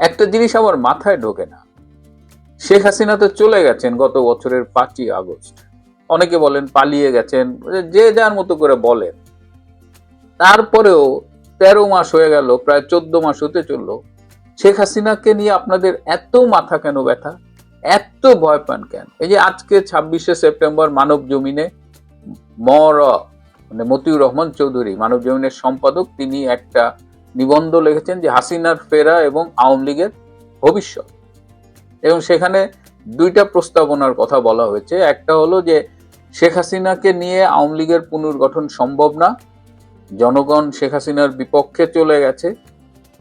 একটা জিনিস আমার মাথায় ঢোকে না। শেখ হাসিনা তো চলে গেছেন গত বছরের পাঁচই আগস্ট। অনেকে বলেন পালিয়ে গেছেন, যে যার মতো করে বলেন। তারপরেও তেরো মাস হয়ে গেল, প্রায় চোদ্দ মাস হতে চলল। শেখ হাসিনাকে নিয়ে আপনাদের এত মাথা কেন ব্যথা? এত ভয় পান কেন? এই যে আজকে ছাব্বিশে সেপ্টেম্বর মানব জমিনে মর মানে মতিউর রহমান চৌধুরী, মানব জমিনের সম্পাদক, তিনি একটা নিবন্ধ লিখেছেন যে হাসিনার ফেরা এবং আওয়ামী লীগের ভবিষ্যৎ। এবং সেখানে দুইটা প্রস্তাবনার কথা বলা হয়েছে। একটা হলো যে, শেখ হাসিনাকে নিয়ে আওয়ামী লীগের পুনর্গঠন সম্ভব না। জনগণ শেখ হাসিনার বিপক্ষে চলে গেছে।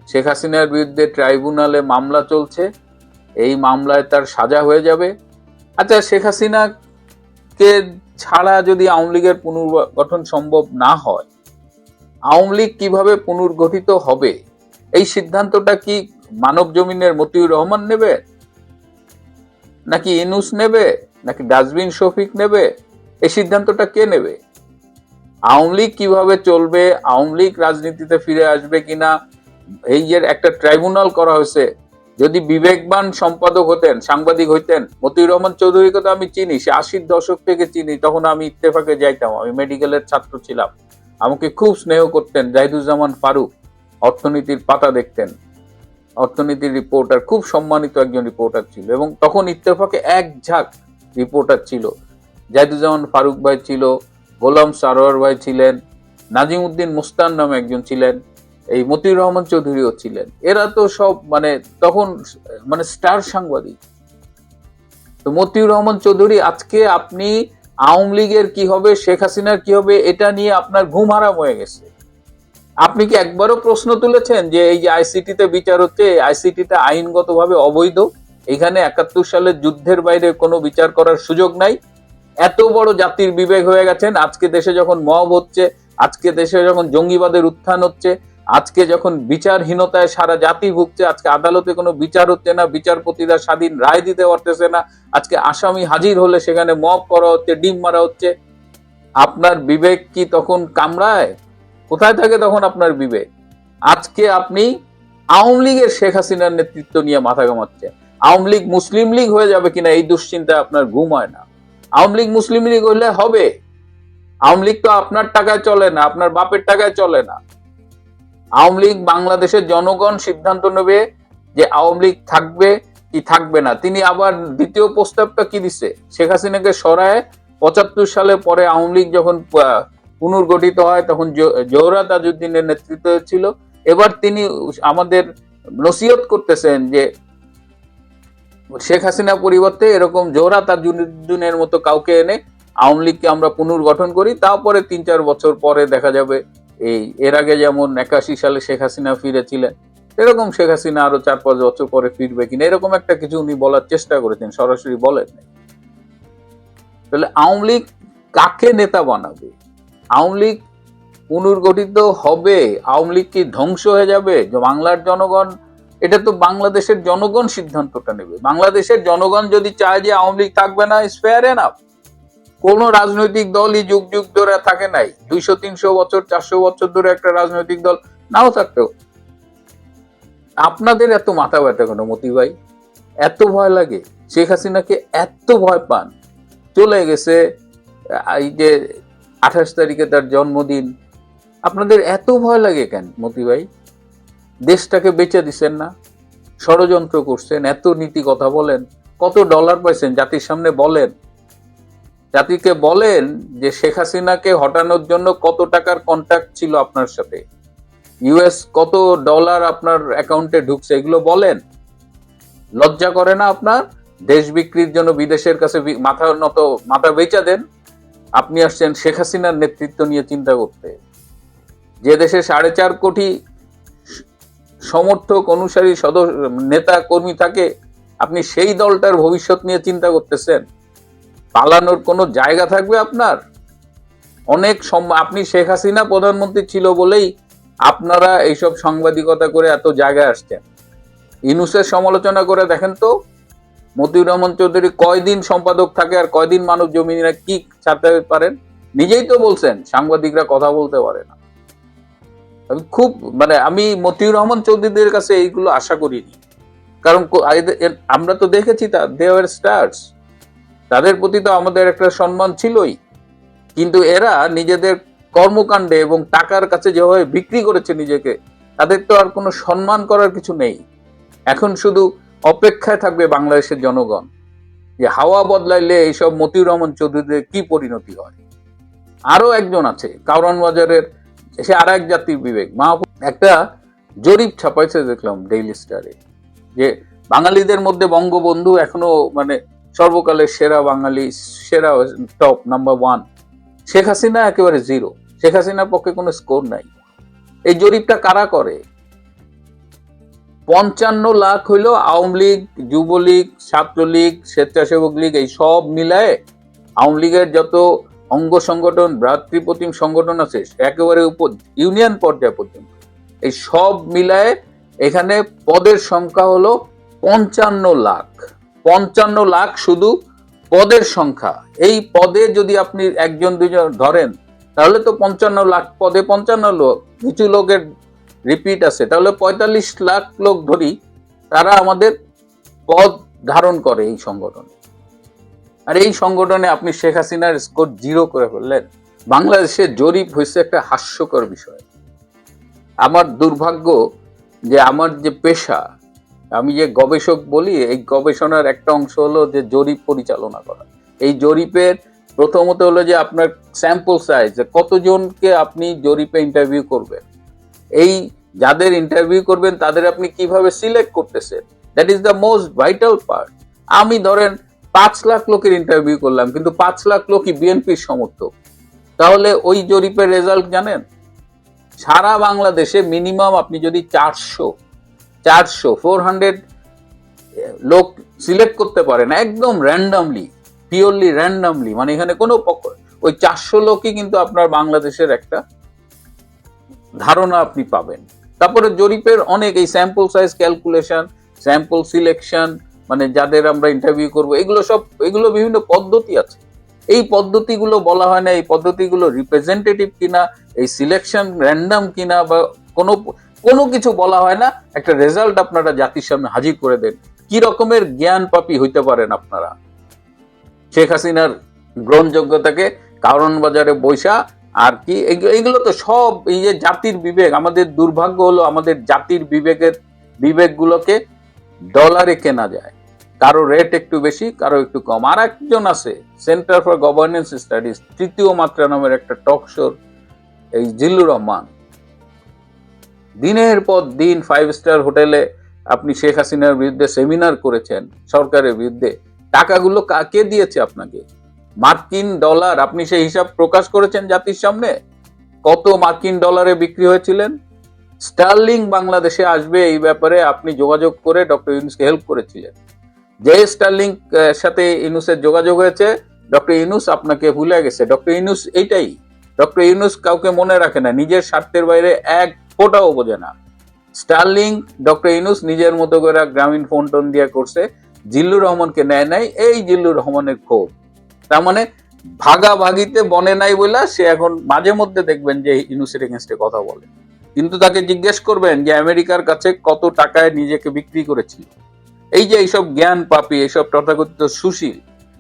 শেখ হাসিনার বিরুদ্ধে ট্রাইব্যুনালে মামলা চলছে। এই মামলায় তার সাজা হয়ে যাবে। আচ্ছা শেখ হাসিনাকে ছাড়া যদি আওয়ামী লীগের পুনর্গঠন সম্ভব না হয় আওয়ামী লীগ কীভাবে পুনর্গঠিত হবে? এই সিদ্ধান্তটা কি মানব জমিনের মতিউর রহমান নেবে? নাকি ইনুস নেবে? নাকি ডাস্টবিন শফিক নেবে? এই সিদ্ধান্তটা কে নেবে? আওয়ামী লীগ কীভাবে চলবে? আওয়ামী লীগ রাজনীতিতে ফিরে আসবে কিনা? এই যে একটা ট্রাইব্যুনাল করা হয়েছে, যদি বিবেকবান সম্পাদক হতেন, সাংবাদিক হইতেন, মতিউর রহমান চৌধুরীকে তো আমি চিনি, সে আশির দশক থেকে চিনি, তখন আমি ইত্তেফাকে যাইতাম, আমি মেডিকেলের ছাত্র ছিলাম। আমাকে খুব স্নেহ করতেন জাহিদুজ্জামান ফারুক, অর্থনীতির পাতা দেখতেন। অর্থনীতির রিপোর্টার খুব সম্মানিত একজন রিপোর্টার ছিল এবং তখন ইত্তেফাকে এক ঝাঁক রিপোর্টার ছিল। জাহিদুজ্জামান ফারুক ভাই ছিল, গোলাম সারোয়ার ভাই ছিলেন নাজিম উদ্দিন মুস্তান নামে একজন ছিলেন, এই মতিউর রহমান চৌধুরীও ছিলেন। এরা তো সব মানে তখন মানে স্টার সাংবাদিক। তো মতিউর রহমান চৌধুরী, আজকে আপনি আওয়ামী লীগের কি হবে, শেখ হাসিনার কি হবে, এটা নিয়ে আপনার ঘুম হারাম হয়ে গেছে। আপনি কি একবারও প্রশ্ন তুলেছেন যে এই যে আইসিটিতে বিচার হচ্ছে, আইসিটিতে আইনগতভাবে অবৈধ? এখানে একাত্তর সালের যুদ্ধের বাইরে কোনো বিচার করার সুযোগ নাই। এত বড় জাতির বিবেক হয়ে গেছেন। আজকে দেশে যখন মব হচ্ছে, আজকে দেশে যখন জঙ্গিবাদের উত্থান হচ্ছে আজকে যখন বিচারহীনতায় সারা জাতি ভুগছে, আজকে আদালতে কোনো বিচার হচ্ছে না, বিচারপতিরা স্বাধীন রায় দিতে পারতেছে না, আজকে আসামি হাজির হলে সেখানে মব করা হচ্ছে, ডিম মারা হচ্ছে। আপনার বিবেক কি তখন কামড়ায়? কোথায় থাকে তখন আপনার বিবেক? আজকে আপনি আওয়ামী লীগের শেখ হাসিনার নেতৃত্ব নিয়ে মাথা ঘামাচ্ছে। আওয়ামী লীগ মুসলিম লীগ হয়ে যাবে কিনা এই দুশ্চিন্তায় আপনার ঘুম হয় না। আওয়ামী লীগ মুসলিম লীগ হলে হবে। আওয়ামী লীগ তো আপনার টাকায় চলে না, আপনার বাপের টাকায় চলে না। আওয়ামী লীগ বাংলাদেশের জনগণ সিদ্ধান্ত নেবে যে আওয়ামী লীগ থাকবে কি থাকবে না। তিনি আবার দ্বিতীয় প্রস্তাবটা কি দিচ্ছে শেখ হাসিনাকে সরায় পঁচাত্তর সালে পরে আওয়ামী লীগ যখন পুনর্গঠিত হয় তখন জোহরা তাজউদ্দিনের নেতৃত্ব ছিল। এবার তিনি আমাদের নসিহত করতেছেন যে শেখ হাসিনা পরিবর্তে এরকম জোহরা তাজউদ্দিনের মতো কাউকে এনে আওয়ামী লীগকে আমরা পুনর্গঠন করি। তারপরে তিন চার বছর পরে দেখা যাবে এই, এর আগে যেমন একাশি সালে শেখ হাসিনা ফিরেছিলেন, এরকম শেখ হাসিনা আরও চার পাঁচ বছর পরে ফিরবে কিনা, এরকম একটা কিছু উনি বলার চেষ্টা করেছেন, সরাসরি বলেন তাহলে আওয়ামী লীগ কাকে নেতা বানাবে? আওয়ামী লীগ পুনর্গঠিত হবে, আওয়ামী লীগ কি ধ্বংস হয়ে যাবে? বাংলার জনগণ, এটা তো বাংলাদেশের জনগণ সিদ্ধান্তটা নেবে। বাংলাদেশের জনগণ যদি চায় যে আওয়ামী লীগ থাকবে না ইস ফেয়ার এনাফ কোন রাজনৈতিক দলই যুগ যুগ ধরে থাকে নাই। দুইশো, তিনশো বছর, চারশো বছর ধরে একটা রাজনৈতিক দল নাও থাকতেও। আপনাদের এত মাথা ব্যথা কেন মতি ভাই? এত ভয় লাগে? শেখ হাসিনাকে এত ভয় পান? চলে গেছে এই যে আঠাশ তারিখে তার জন্মদিন। আপনাদের এত ভয় লাগে কেন মতি ভাই? দেশটাকে বেচে দিচ্ছেন না? ষড়যন্ত্র করছেন, এত নীতি কথা বলেন, কত ডলার পাইছেন, জাতির সামনে বলেন। জাতিকে বলেন যে শেখ হাসিনাকে হটানোর জন্য কত টাকার কন্ট্যাক্ট ছিল আপনার সাথে? ইউএস কত ডলার আপনার অ্যাকাউন্টে ঢুকছে, এগুলো বলেন। লজ্জা করে না আপনার? দেশ বিক্রির জন্য বিদেশের কাছে মাথা নত, মাথা বেচা দেন। আপনি আসছেন শেখ হাসিনার নেতৃত্ব নিয়ে চিন্তা করতে। যে দেশে সাড়ে চার কোটি সমর্থক, অনুসারী সদস্য, নেতা, কর্মী থাকে, আপনি সেই দলটার ভবিষ্যৎ নিয়ে চিন্তা করতেছেন? পালানোর কোনো জায়গা থাকবে আপনার? অনেক আপনি শেখ হাসিনা প্রধানমন্ত্রী ছিল বলেই আপনারা এইসব সাংবাদিকতা করে এত জায়গায় আসছেন। ইনুসের সমালোচনা করে দেখেন তো, মতিউর রহমান চৌধুরী কয়দিন সম্পাদক থাকে আর কয়দিন মানব জমিনে কি ছাড়তে পারেন? নিজেই তো বলছেন, সাংবাদিকরা কথা বলতে পারে না। আমি খুব মানে আমি মতিউর রহমান চৌধুরীদের কাছে এইগুলো আশা করিনি। কারণ আমরা তো দেখেছি তা দেওয়ার স্টার্স। তাদের প্রতি তো আমাদের একটা সম্মান ছিলই। কিন্তু এরা নিজেদের কর্মকাণ্ডে এবং টাকার কাছে যেভাবে বিক্রি করেছে নিজেকে, তাদের তো আর কোনো সম্মান করার কিছু নেই। এখন শুধু অপেক্ষায় থাকবে বাংলাদেশের জনগণ যে হাওয়া বদলাইলে এইসব মতিউর রহমান চৌধুরীদের কি পরিণতি হয়। আরও একজন আছে কাউরান বাজারের, সে আর এক জাতির বিবেক। মাহবুব একটা জরিপ ছাপাইছে দেখলাম ডেইলি স্টারে যে বাঙালিদের মধ্যে বঙ্গবন্ধু এখনও মানে সর্বকালের সেরা বাঙালি, সেরা top number one Sheikh Hasina একেবারে জিরো শেখ হাসিনার পক্ষে কোনো স্কোর নাই। এই জরিপটা কারা করে? পঞ্চান্ন লাখ হইল আওয়ামী লীগ, যুবলীগ, ছাত্রলীগ, স্বেচ্ছাসেবক লীগ, এই সব মিলায় আওয়ামী লীগের যত অঙ্গ সংগঠন, ভ্রাতৃপ্রতিম সংগঠন আছে, একেবারে উপর ইউনিয়ন পর্যায় পর্যন্ত। এই সব মিলায় এখানে পদের সংখ্যা হলো পঞ্চান্ন লাখ। পঞ্চান্ন লাখ শুধু পদের সংখ্যা। এই পদে যদি আপনি একজন দুজন ধরেন, তাহলে তো পঞ্চান্ন লাখ পদে পঞ্চান্ন লোক কিছু লোকের রিপিট আছে। তাহলে পঁয়তাল্লিশ লাখ লোক ধরি, তারা আমাদের পদ ধারণ করে এই সংগঠনে। আর এই সংগঠনে আপনি শেখ হাসিনার স্কোর জিরো করে ফেললেন। বাংলাদেশে জরিপ হয়েছে একটা হাস্যকর বিষয়। আমার দুর্ভাগ্য যে আমার যে পেশা আমি যে গবেষক বলি, এই গবেষণার একটা অংশ হলো যে জরিপ পরিচালনা করা। এই জরিপের প্রথমত হলো যে আপনার স্যাম্পল সাইজ কতজনকে আপনি জরিপে ইন্টারভিউ করবেন। এই যাদের ইন্টারভিউ করবেন, তাদের আপনি কীভাবে সিলেক্ট করতেছেন? That is the most vital part আমি ধরেন পাঁচ লাখ লোকের ইন্টারভিউ করলাম, কিন্তু পাঁচ লাখ লোকই বিএনপির সমর্থক। তাহলে ওই জরিপের রেজাল্ট জানেন? সারা বাংলাদেশে মিনিমাম আপনি যদি চারশো চারশো ফোর হান্ড্রেড লোক সিলেক্ট করতে পারেন একদম র্যান্ডামলি পিওরলি র্যান্ডামলি মানে এখানে কোনো ওই চারশো লোকই কিন্তু আপনার বাংলাদেশের একটা ধারণা আপনি পাবেন। তারপরে জরিপের অনেক, এই sample size calculation sample selection মানে যাদের আমরা ইন্টারভিউ করব, এগুলো সব, এগুলো বিভিন্ন পদ্ধতি আছে। এই পদ্ধতিগুলো বলা হয় না, এই পদ্ধতিগুলো রিপ্রেজেন্টেটিভ কিনা, এই সিলেকশন র্যান্ডাম কিনা বা কোনো কোনো কিছু বলা হয় না, একটা রেজাল্ট আপনারা জাতির সামনে হাজির করে দেন। কি রকমের জ্ঞান পাপি হইতে পারেন আপনারা? শেখ হাসিনার গ্রহণযোগ্যতাকে কারণ বাজারে বৈশা আর কি এগ- এগুলো তো সব এই যে জাতির বিবেক, আমাদের দুর্ভাগ্য হলো আমাদের জাতির বিবেকের বিবেকগুলোকে ডলারে কেনা যায়। কারও রেট একটু বেশি, কারও একটু কম। আর একজন আছে সেন্টার ফর গভর্নেন্স স্টাডিজ তৃতীয় মাত্রা নামের একটা টক শোর এই জিল্লুর রহমান। দিনের পর দিন ফাইভ স্টার হোটেলে আপনি শেখ হাসিনার বিরুদ্ধে সেমিনার করেছেন, সরকারের বিরুদ্ধে। টাকাগুলো কাকে দিয়েছে আপনাকে? মার্কিন ডলার, আপনি সেই হিসাব প্রকাশ করেছেন জাতির সামনে? কত মার্কিন ডলারে বিক্রি হয়েছিলেন? স্টার্লিং বাংলাদেশে আসবে এই ব্যাপারে আপনি যোগাযোগ করে ডক্টর ইউনুসকে হেল্প করেছিলেন। যে স্টার্লিং সাথে ইউনুসের যোগাযোগ হয়েছে, ডক্টর ইউনুস আপনাকে ভুলে গেছে। ডক্টর ইউনুস এইটাই। ডক্টর ইউনুস কাউকে মনে রাখে না, নিজের স্বার্থের বাইরে এক ফোটাও বোঝে না। স্টার্লিং, ডক্টর ইনুস নিজের মতো করে গ্রামীণ ফোন টোন দিয়ে করছে। জিল্লুর রহমানকে নেয় নাই, এই জিল্লুর রহমানের ক্ষোভ। তার মানে ভাগাভাগিতে বনে নাই বলে সে এখন মাঝে মধ্যে দেখবেন যে ইনুসের এগেনস্টে কথা বলে। কিন্তু তাকে জিজ্ঞেস করবেন যে আমেরিকার কাছে কত টাকায় নিজেকে বিক্রি করেছিল। এই যে এইসব জ্ঞান পাপি, এইসব তথাকথিত সুশীল,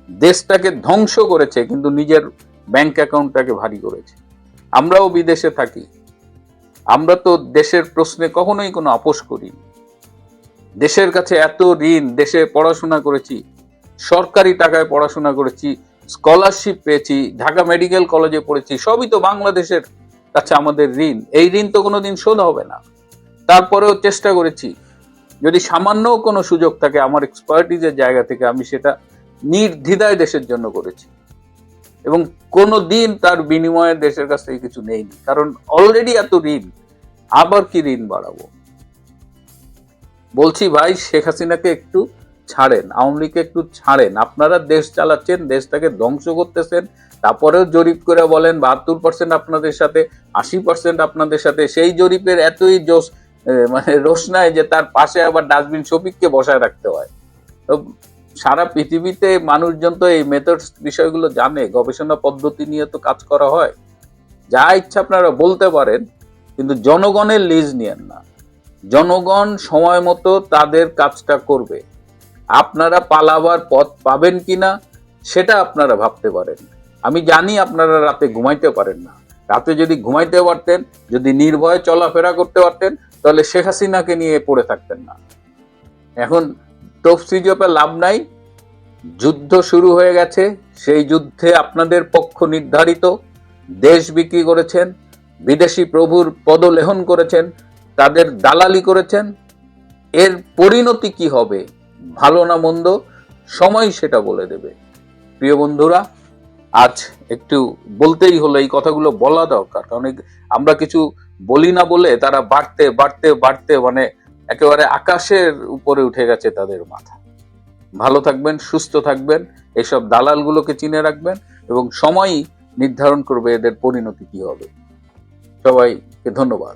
দেশটাকে ধ্বংস করেছে, কিন্তু নিজের ব্যাংক অ্যাকাউন্টটাকে ভারী করেছে। আমরাও বিদেশে থাকি আমরা তো দেশের প্রশ্নে কখনোই কোনো আপোষ করি দেশের কাছে এত ঋণ, দেশে পড়াশোনা করেছি, সরকারি টাকায় পড়াশোনা করেছি স্কলারশিপ পেয়েছি, ঢাকা মেডিকেল কলেজে পড়েছি, সবই তো বাংলাদেশের কাছে আমাদের ঋণ। এই ঋণ তো কোনোদিন শোধ হবে না। তারপরেও চেষ্টা করেছি। যদি সামান্য কোনো সুযোগ থাকে আমার এক্সপার্টিজের জায়গা থেকে আমি সেটা নির্দ্বিধায় দেশের জন্য করেছি। এবং কোনো দিন তার বিনিময়ে দেশের কাছ থেকে কিছু নেইনি কারণ অলরেডি এত ঋণ, আবার কি ঋণ বাড়াবো? বলছি ভাই, শেখ হাসিনাকে একটু ছাড়েন, আওয়ামী লীগকে একটু ছাড়েন। আপনারা দেশ চালাচ্ছেন, দেশটাকে ধ্বংস করতেছেন, তারপরেও জরিপ করে বলেন, বাহাত্তর পার্সেন্ট আপনাদের সাথে, আশি পার্সেন্ট আপনাদের সাথে। সেই জরিপের এতই জোশ মানে রোশনায় যে তার পাশে আবার ডাস্টবিন শফিককে বসায় রাখতে হয়। তো সারা পৃথিবীতে মানুষজন তো এই মেথডস বিষয়গুলো জানে, গবেষণা পদ্ধতি নিয়ে তো কাজ করা হয়। যা ইচ্ছা আপনারা বলতে পারেন, কিন্তু জনগণের লিজ নিয়েন না। জনগণ সময় মতো তাদের কাজটা করবে। আপনারা পালাবার পথ পাবেন কিনা, সেটা আপনারা ভাবতে পারেন। আমি জানি আপনারা রাতে ঘুমাইতে পারেন না। রাতে যদি ঘুমাইতে পারতেন, যদি নির্ভয়ে চলাফেরা করতে পারতেন, তাহলে শেখ হাসিনাকে নিয়ে পড়ে থাকতেন না। এখন তফসি জপে লাভ নাই। যুদ্ধ শুরু হয়ে গেছে। সেই যুদ্ধে আপনাদের পক্ষ নির্ধারিত। দেশ বিক্রি করেছেন। বিদেশি প্রভুর পদলেহন করেছেন। তাদের দালালি করেছেন। এর পরিণতি কি হবে? ভালো না মন্দ? সময় সেটা বলে দেবে। প্রিয় বন্ধুরা, আজ একটু বলতেই হলো, এই কথাগুলো বলা দরকার। কারণ আমরা কিছু বলি না বলে তারা বাড়তে বাড়তে বাড়তে মানে একেবারে আকাশের উপরে উঠে গেছে তাদের মাথা। ভালো থাকবেন, সুস্থ থাকবেন, এসব দালালগুলোকে চিনে রাখবেন এবং সময়ই নির্ধারণ করবে এদের পরিণতি কি হবে। সবাইকে ধন্যবাদ।